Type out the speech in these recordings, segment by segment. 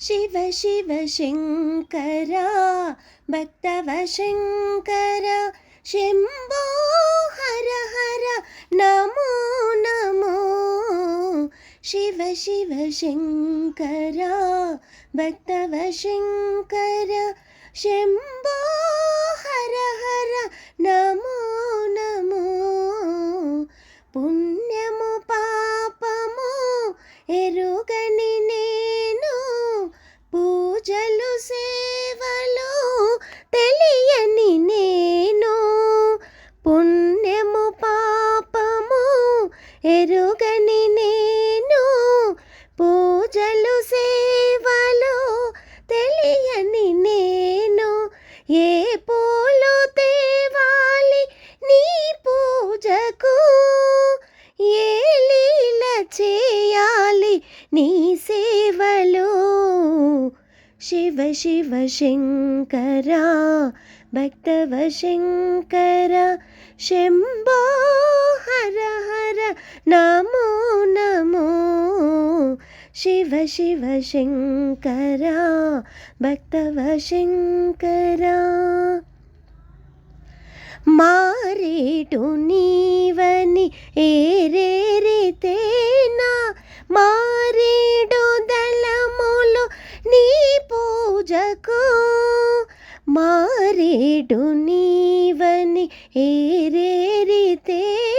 శివ శివ శంకర భక్తవ శంకర శంభో హర హర నమో నమో శివ శివ శంకర భక్తవ శంకర శంభో హర హర నమో నమో పుణ్యము పాపము ఎరుగని అతని నేను పూజలు సేవలు తెలియని నేను. ఏ పూలు తేవాలి నీ పూజకు? ఏ లీల చేయాలి నీ సేవలు? శివ శివ శంకర భక్తవ శంకర శంభో హర హర నమో శివ శివ శంకరా భక్తవ శంకరా మారేటు నీవని ఏరేరితేనా మారేడు దళములు నీ పూజకు మారేడు నీవని ఏరేరితేనా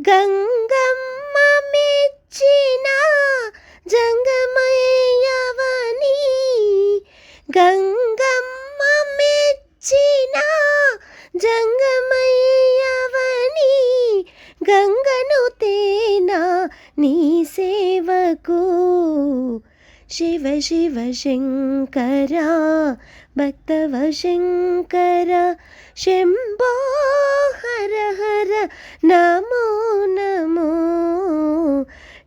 గంగమ్మ మెచ్చిన జంగమయ్యవని. గంగమ్మ మెచ్చిన జంగమయ్యవని. గంగను తేనా నీ సేవకు? శివ శివ శంకర భక్తవ శంకర శంభో హర హర నమో నమో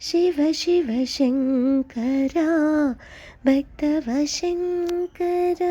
శివ శివ శంకర భక్తవ శంకర